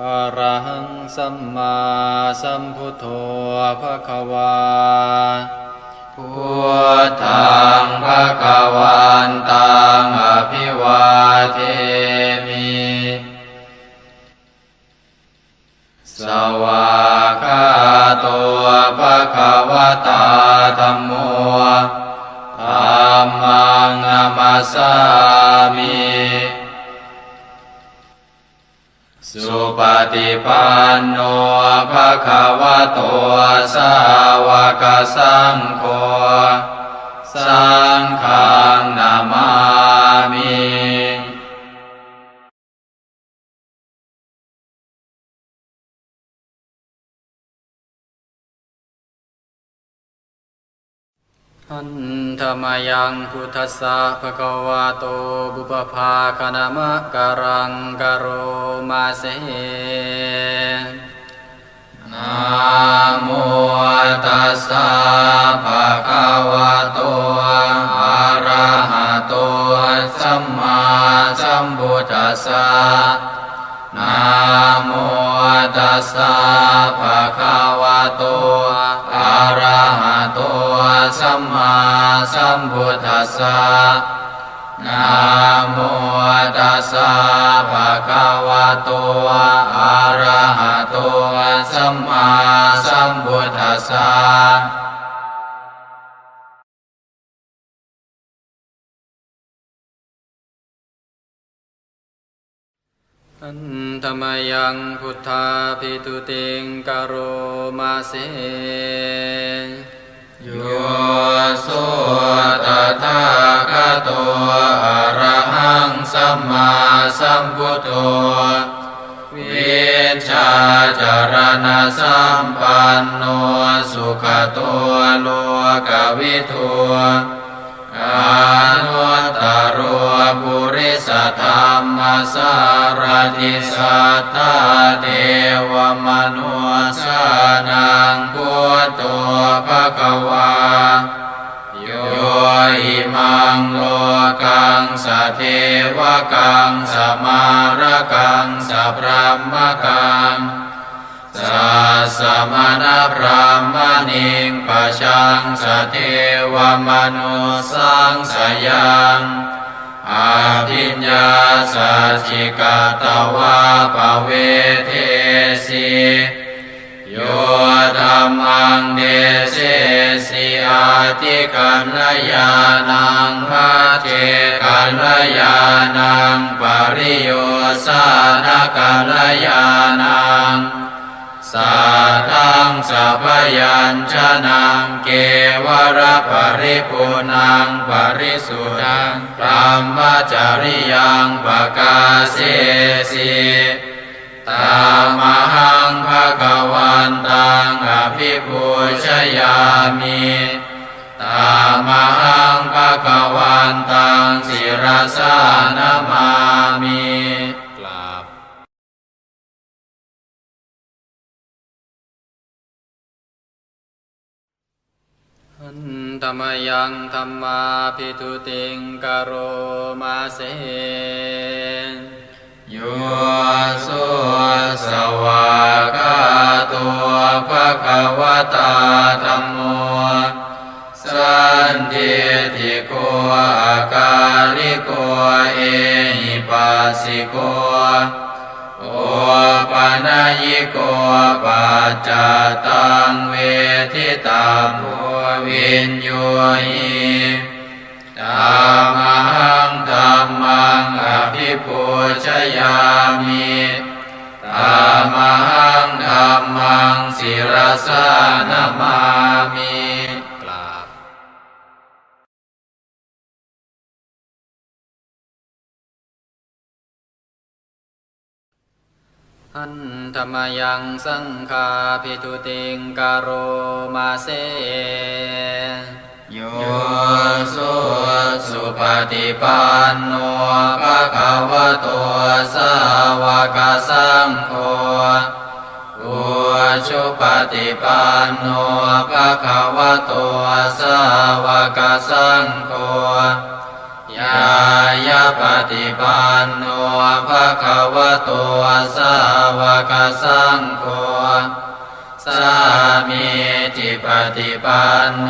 อรหังสัมมาสัมพุทโธภะคะวาพุทธังภะคะวันตังอภิวาเทมิสวากาโตภะคะวะตาธัมโมธัมมังนามัสสามิ สุปฏิปันโนภะคะวะโตสาวกสังโฆสังฆนามามิ นธรรมยังพุทธัสสะภะคะวะโตบุปภาคณมะการังกโรมาเสนะโมตัสสะภะคะวะโตอะระหะโตสัมมาสัมพุทธัสสะนะโมตัสสะภะคะวะโตอะระหะโต สัมมาสัมพุทธัสสะนะโมตัสสะภะคะวะโตอะระหะโตสัมมาสัมพุทธัสสะอันธรรมยังพุทธาภิตุติงกโรมาเส โยโสุตถาคโตอะระหังสัมมาสัมพุทโธวิชาจารณะสัมปันโนสุขตัวโลกวิทูอานุตตรปุริ สธรรมสารติสัทธาเทวมนุสานังพุทโธภะคะวาโยอิมังโลกังสะเทวกังสะมารกังสะพรหมกังสัสมณพรหมณิงปะชังสะเทวมนุสังสยัง อาภิญญาสัจิกาตวาปเวเทสีโยธรรมังเดเสสิอาติกัลยาณังมาเจกัลยาณังปริโยสานกัลยาณัง สัทังสัพยัญชนะเกวรปริปุนังปริสุทังพรหมจริยังปกาเสสิตามหังภะคะวันตังอภิปูชยามิตามหังภะคะวันตังศิรสานามามิ ธรรมยังธรรมาภิทุติงกโรมาเสโยสุสวากาตัวภะคะวตาธัมโมสันติติโกอาการิโกเอหิปัสสิโกโอปานายโกปัจจตังเวทิตาโพวิน หิตามังธรรมังอภิปูชยามิตามังธรรมังศิรสานามามิอันธรรมยังสังฆาภิทุติงกโรมาเส โยสุสุปฏิปันโนภะคะวะโตสาวกสังโฆอุชุปฏิปันโนภะคะวะโตสาวกสังโฆยาาปฏิปันโนภะคะวะโตสาวกสังโฆ สามีจิปฏิปันโน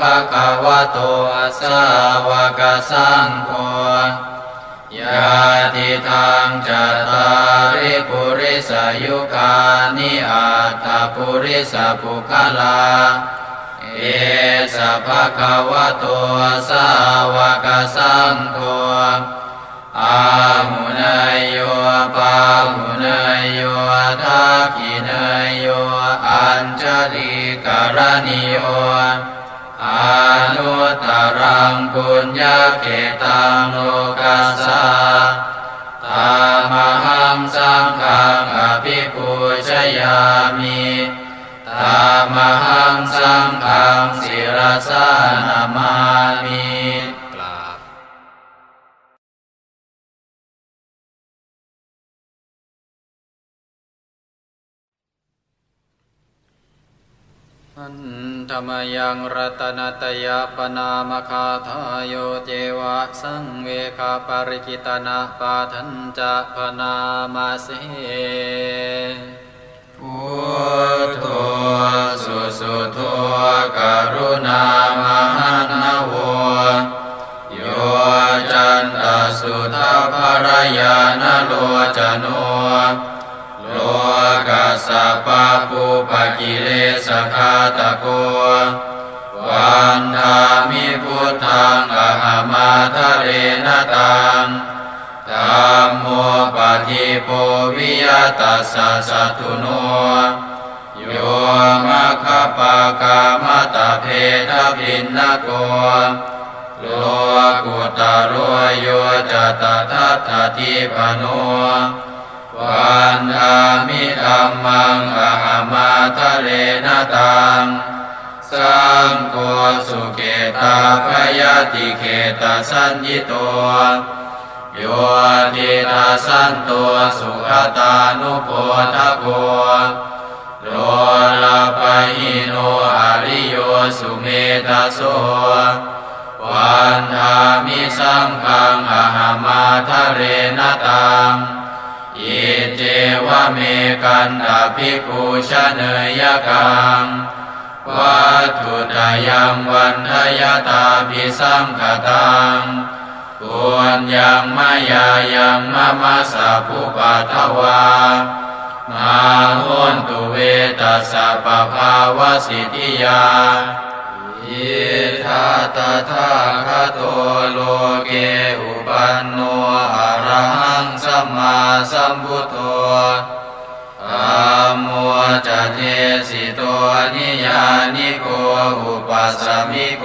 ภะคะวะโตสาวกสังโฆยาติทางจัตตาริปุริสยุคานิอัตตปุริสปุคลา เอสภะคะวะโตสาวกสังโฆ อาหุเนยโยปาหุเนยโยทักขิเนยโยอัญชลิกรณิโยอนุตตรังปุญญาเขตังโลกัสสะตามหังสังฆังอภิปูชยามิตามหังสังฆังศิรสานามามิ ธรรมยังรัตนตยปนามคาทายโยเจวะสังเวคาปริกิตนาปาทันจะพนามาเสพุทโธสุสุโธกรุณามหันนโวโยจันตสุทาภรยานโลจโน กัสสะปะปุปะกิเลสขาตะโกวันธามิพุทธังอหามาทะเรนตังธัมโมปะทิโปวิยตัสสะสัตุโนโยมะคปปะกามะตะเพทพินนโกโลกุตโรโยจตทัตถะทิปโน วันธามิธัมมังอหามาทะเรนตังสังโฆสุเกตาพยาติเขตสัญญิโตโยติตาสันตัวสุขตานุโพทะโกโลลาปะหิโนอริโยสุเมตาโสวันธามิสังฆังอหามาทะเรนตัง อิเจวเมกันตาภิกขุชเนยกังวัตถุตายังวันทยตาภิสังขตังควรยังมายายังมะมะสะภุปัทวา มาหุนตุเวตัสสะปะภาวะสิทธิยาอิทาตถาคโตโลเกอุปันโน สัมพุทโธอะโมจะเทสิโตนิยานิโกอุปัสสมิโก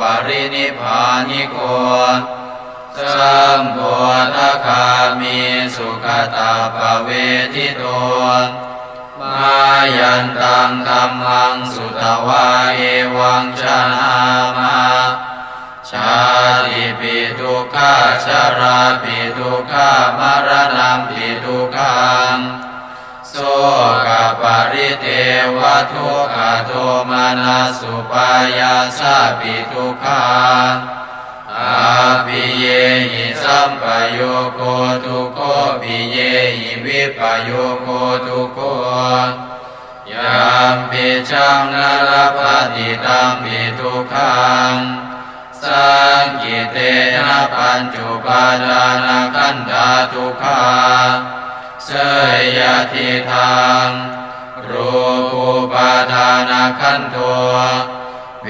ปรินิพานิโกสัมโพธคามีสุขตาภเวทิโตมายันตังธรรมังสุตวาเอวังชนามา ชาติปิทุกขาชาราปิทุกขามรณะปิทุกขังโสกปริเทวทุกขโทมานาสุปายาสาปิทุกขาอาปิเยหิสัมปโยโคทุโคปิเยหิวิปโยโคทุโคยามปิจังนรปฏิตังปิทุกขัง สังกิเตนะปัญจุปาดานาคันธาทุกขาเสยยติทางรูปุปาทานาคันโทเว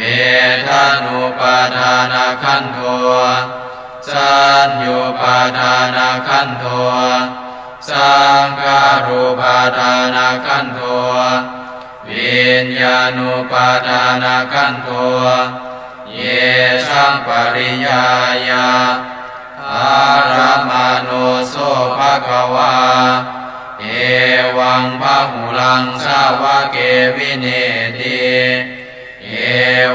ทานุปาทานาคันโทสัญญูปาทานาคันโทสังการุปาทานาคันโทวิญญาณุปาทานาคันโท สังปริยายาอารามาโนโสภะคะวา เอวังพะหุลังสาวะเกวิเนติเอ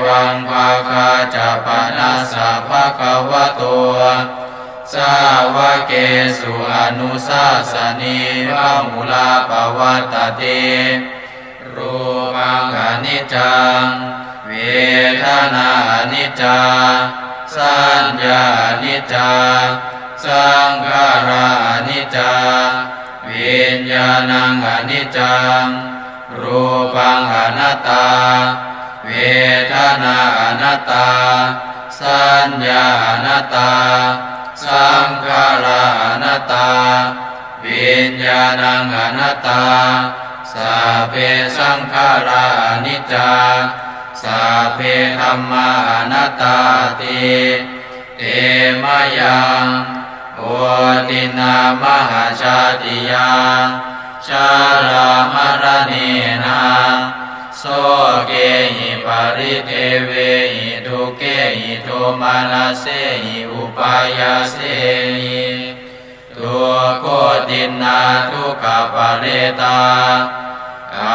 วังภาคาจะปนัสสะภะคะวะโตสาวะเกสุอนุสาสนีพะหุลาปวัตติรูปังอนิจจัง ทนาอนิจจา สัญญานิจจา สังขารานิจจา วิญญาณังอนิจจัง รูปังอนัตตา เวทนาอนัตตา สัญญาอนัตตา สังขาราอนัตตา วิญญาณังอนัตตาสัพเพสังขารานิจจา สัพเพธรรมานัตตาติเตมยังโอตินามหาชาติยังชาลามรณีนาโสเกหิปริเทเวหิทุเกหิโทมานาเสหิอุปายาเสหิทุกโคตินาทุกขปะเรตา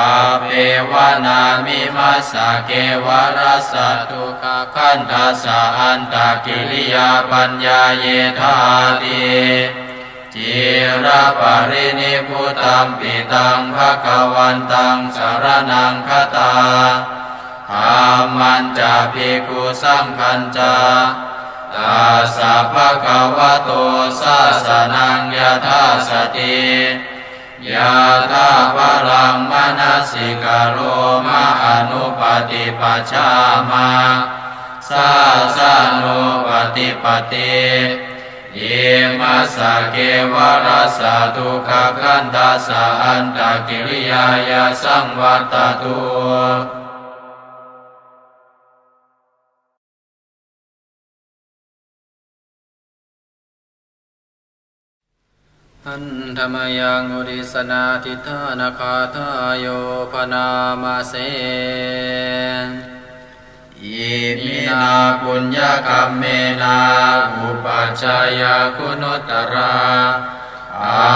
าเปวนามิมัสะเกวรัสสะทุขคันทัสสะอันตะกิริยาปัญญาเยธาติจิระปรินิพุตัมปิตังภะคะวันตังสารนังคตาธรรมันจะภิกขุสังคัญจาตาสะภะคะวะโตสาสนังยถาสติ ยาตาปรังมนัสิกาโรมาอนุปฏิปัชฌามาสาสานุปฏิปติเยมัสะเกวรัสสะทุกขคันตัสสันตกิริยายาสังวัตตุ อันธรรมยังอุริสนาทิธานาคาทายโยพนามาเสอิมินาปุญญากรรมเมนาอุปัชฌายาคุณตราอา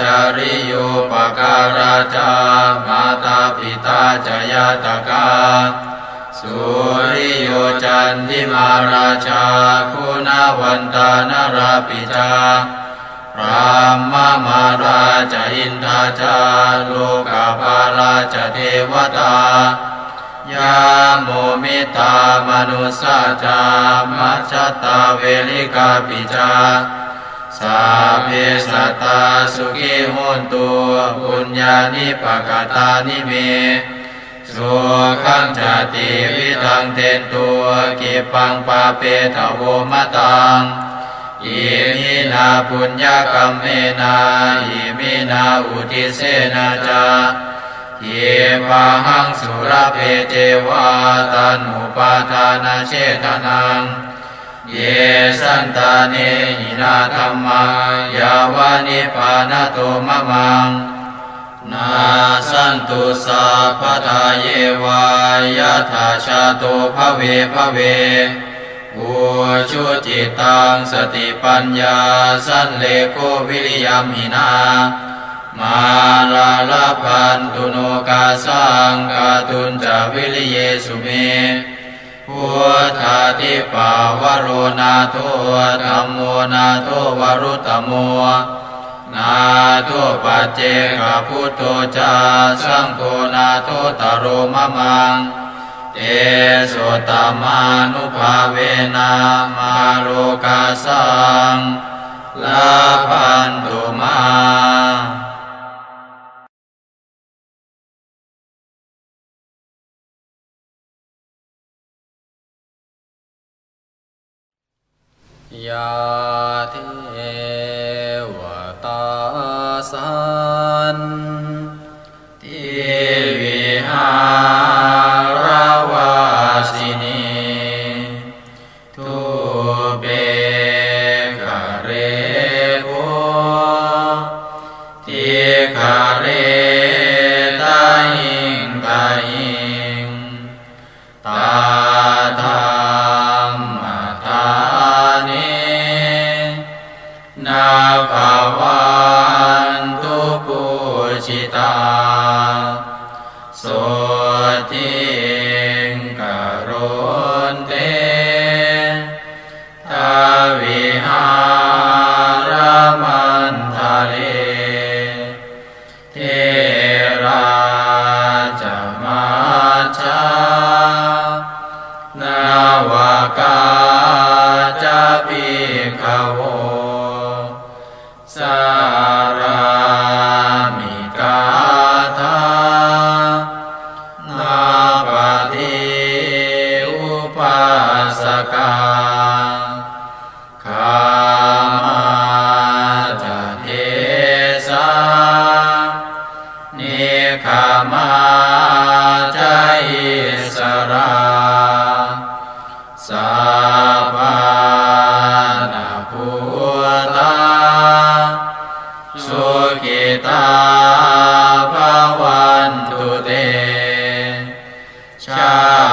จาริโยปการาจามาตาปิตาจยาตกาสุริโยจันทิมาราชาคุณวันตานราปิจา พระมมาราชอินทาจาโลกาภาราชเทวตายาโมมิตามนุสาจามัจจตาเวลิกาปิจาสาเพสัตตาสุขิหุนตุปุญญานิปกตานิเมสุขังจติวิทังเทนตัวกิปังปาเปทโวมตัง อิมินาปุญญกรรมเมนาอิมินาอุทิเสนาจาเยปะหังสุรเพเจวาตันุปาทานาเชตนัง เยสันตาเนหินาธรรมายาวานิปานโตมะมัง นาสันตุสัพพทาเยวายาธาชาโตภเวภเว อุชุจิตังสติปัญญาสันเลโกวิริยมินามาลาลาพันตุโนกาสังกาตุนจาวิริเยสุเมพุทธาทิปาวโรนาโทธรรมโมนาโทวรุตตโมนาโทปัจเจกพุทโธจาสังโฆนาโทตโรมะมัง เตโสตมานุภาเวนะมาโลกาสังลาพันตุมา ยา ชา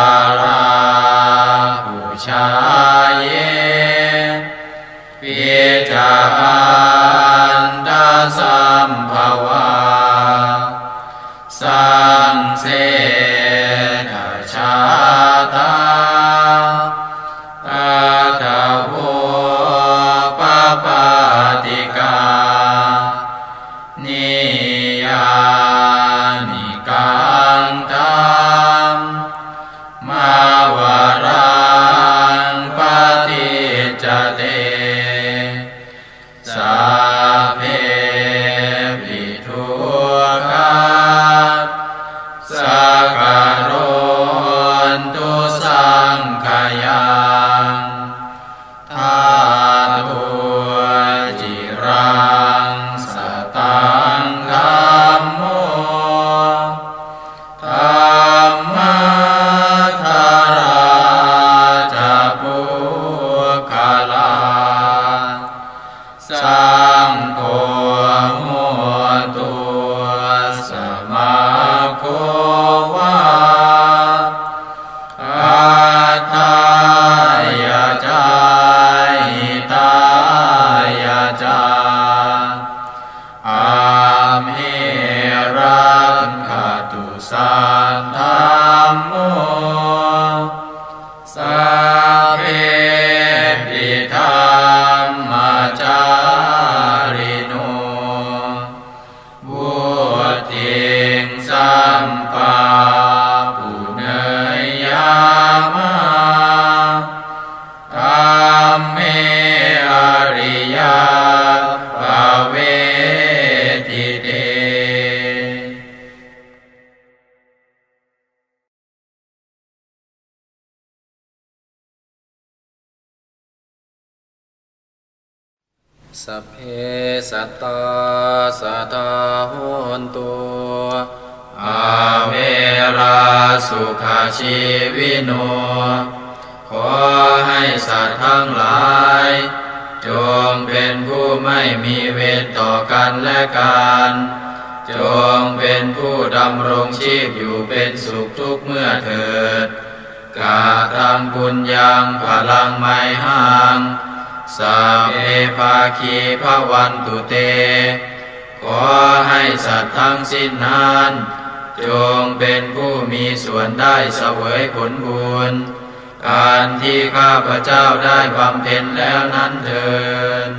จ เพสัตตาสัทาโหนตุอาเวราสุขาชีวิโน ขอให้สัตว์ทั้งหลาย จงเป็นผู้ไม่มีเวรต่อกันและกัน จงเป็นผู้ดำรงชีพอยู่เป็นสุขทุกเมื่อเถิด กาทังบุญยังพลังไม่ห่าง สัพเพภาคีพระวันตุเต ขอให้สัตว์ทั้งสิ้นนั้นจงเป็นผู้มีส่วนได้เสวยผลบุญการที่ข้าพเจ้าได้บำเพ็ญแล้วนั้นเถิด